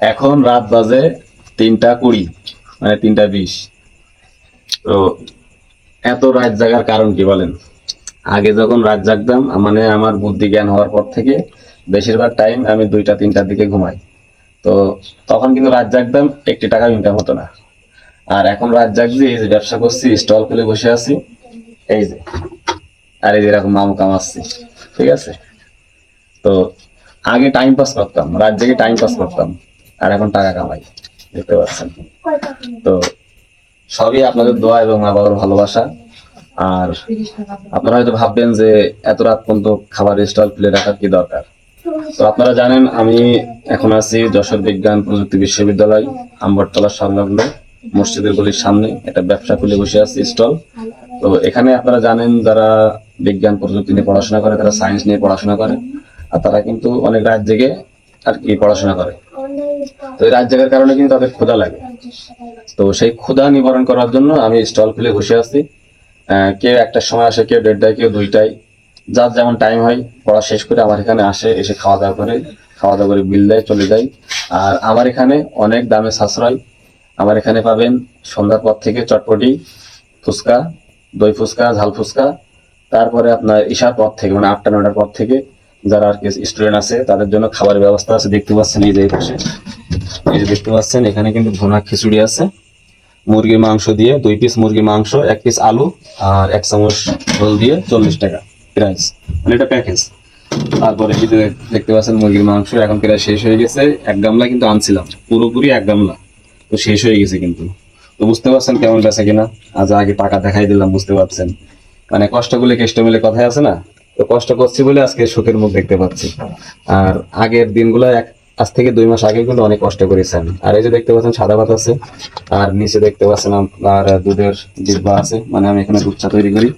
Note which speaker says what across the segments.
Speaker 1: এখন রাত বাজে তিনটা কুড়ি মানে তিনটা বিশ। তো এত রাত জাগার কারণ কি বলেন? আগে যখন রাত জাগতাম মানে আমার বুদ্ধি জ্ঞান হওয়ার পর থেকে বেশিরভাগ টাইম আমি দুইটা, তিনটার দিকে ঘুমাই। তো তখন কিন্তু রাত জাগতাম, একটি টাকা ইনকাম হতো না। আর এখন রাত জাগছি, এই যে ব্যবসা করছি স্টল খুলে বসে আছি, এই যে। আর এই যে এরকম মামু কামাচ্ছি ঠিক আছে? তো আগে টাইম পাস করতাম, রাত জেগে টাইম পাস করতাম। আর এখন টাকা কামাই দেখতে পাচ্ছেন। তো সবই আপনাদের দোয়া এবং মা বাবার ভালোবাসা। আর আপনারা হয়তো ভাববেন যে এত রাত পর্যন্ত খাবার স্টল খুলে রাখার কি দরকার? তো আপনারা জানেন আমি এখন আছি যশোর বিজ্ঞান প্রযুক্তি বিশ্ববিদ্যালয় আম্বরতলা সংলগ্ন মসজিদের গলির সামনে একটা ব্যবসা খুলে বসে আছি স্টল। তো এখানে আপনারা জানেন যারা বিজ্ঞান প্রযুক্তি নিয়ে পড়াশোনা করে তারা সায়েন্স নিয়ে পড়াশোনা করে আর তারা কিন্তু অনেক রাত জেগে আর কি পড়াশোনা করে। রাত জাগার কারণে কিন্তু তাদের ক্ষুধা লাগে। তো সেই ক্ষুধা নিবারণ করার জন্য আমি স্টল খুলে বসে আছি। কেউ একটার সময় আসে, কেউ দেড়টায়, কেউ দুইটায়। যার যেমন টাইম হয়, পড়া শেষ করে আমার এখানে আসে, এসে খাওয়া দাওয়া করে, খাওয়া দাওয়া করে বিল দেয়, চলে যায়। আর আমার এখানে অনেক দামে সাশ্রয়। আমার এখানে পাবেন সন্ধ্যার পর থেকে চটপটি, ফুচকা, দই ফুচকা, ঝাল ফুচকা। তারপরে আপনার ঈশার পর থেকে মানে আটটা নটার পর থেকে যারা আর কি স্টুডেন্ট আছে, তাদের জন্য খাবারের ব্যবস্থা আছে। দেখতে পাচ্ছেন এই যে পাশে। এই যে দেখতে পাচ্ছেন, এখানে কিন্তু ভুনা খিচুড়ি আছে। মুরগির মাংস দিয়ে দুই পিস মুরগির মাংস, এক পিস আলু আর এক চামচ ঝোল দিয়ে চল্লিশ টাকা প্রাইস মানে এটা প্যাকেজ তারপরে এই দেখতে পাচ্ছেন মুরগির মাংস, এখন প্রায় শেষ হয়ে গেছে। এক গামলা কিন্তু আনছিলাম। পুরোপুরি এক গামলা। তো শেষ হয়ে গেছে কিন্তু। তো বুঝতে পারছেন কেমন বেছে কিনা? আজ আগে টাকা দেখাই দিলাম, বুঝতে পারছেন। মানে কষ্ট করলে, কেষ্ট মিলে কথাই আছে না? তো কষ্ট করছি বলে আজকে সুখের মুখ দেখতে পাচ্ছি। আর আগের দিনগুলো এক আজ থেকে দুই মাস আগে কিন্তু অনেক কষ্ট করেছেন। আর এই যে দেখতে পাচ্ছেন, সাদা ভাত আছে, আর নিচে দেখতে পাচ্ছেন আর দুধের ডিব্বা আছে মানে আমি এখানে দুধ চা তৈরি করি।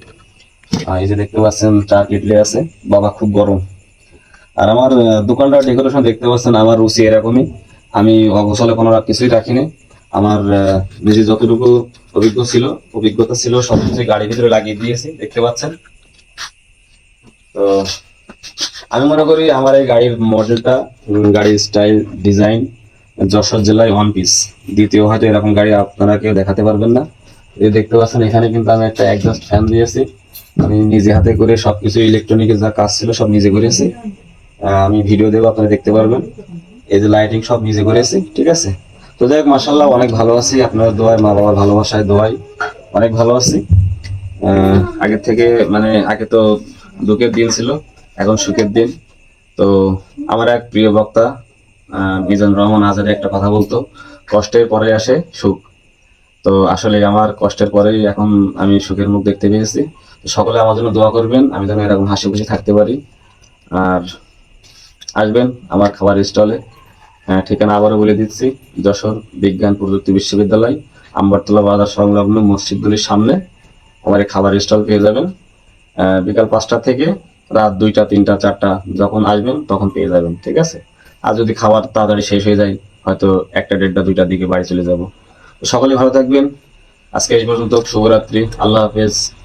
Speaker 1: আর এই যে দেখতে পাচ্ছেন, চা কেটলি আছে, বাবা খুব গরম। আর আমার দোকানটা ডেকোরেশন দেখতে পাচ্ছেন, আমার রুচি এরকমই। আমি অগোছলে কোনো কিছুই রাখিনি। আমার নিজে যতটুকু অভিজ্ঞ ছিল, অভিজ্ঞতা ছিল, সবকিছু গাড়ির ভিতরে লাগিয়ে দিয়েছি, দেখতে পাচ্ছেন। তো আমি মনে করি আমার এই গাড়ির মডেলটা গাড়ির স্টাইল, ডিজাইন, যশোর জেলায় ওয়ান পিস দ্বিতীয় হয়তো এরকম গাড়ি আপনারা কেউ দেখাতে পারবেন না। এই দেখতে পাচ্ছেন, এখানে কিন্তু আমি একটা একজাস্ট ফ্যান দিয়েছি। আমি নিজে হাতে করে সবকিছু ইলেকট্রনিকের যা কাজ ছিল সব নিজে করেছি। আমি ভিডিও দেবো আপনারা দেখতে পারবেন। এই যে লাইটিং সব নিজে করেছি, ঠিক আছে? তো যাই হোক মার্শাল্লাহ অনেক ভালো আছি। আপনার দোয়ায়, মা বাবার ভালোবাসায় দোয়াই। অনেক ভালো আছি। আগের থেকে মানে আগে তো দুঃখের দিন ছিল, এখন সুখের দিন। তো আমার এক প্রিয় বক্তা মিজান রহমান আজারে একটা কথা বলতো, কষ্টের পরে আসে সুখ। তো আসলে আমার কষ্টের পরেই এখন আমি সুখের মুখ দেখতে পেয়েছি। তো সকলে আমার জন্য দোয়া করবেন, আমি যেন এরকম হাসি খুশি থাকতে পারি। আর আসবেন আমার খাবার স্টলে। ঠিকানা আবারও বলে দিচ্ছি, যশোর বিজ্ঞান প্রযুক্তি বিশ্ববিদ্যালয়, আম্বরতলা বাজার সংলগ্ন মসজিদগুলির সামনে। আমার খাবার স্টল পেয়ে যাবেন। বিকাল পাঁচটা থেকে রাত দুইটা, তিনটা, চারটা যখন আসবেন, তখন পেয়ে যাবেন, ঠিক আছে? আর যদি খাবার তাড়াতাড়ি শেষ হয়ে যায়, হয়তো একটা দেড়টা, দুইটার দিকে বাড়ি চলে যাব। সকলে ভালো থাকবেন। আজকে এই পর্যন্ত, শুভরাত্রি। আল্লাহ হাফেজ।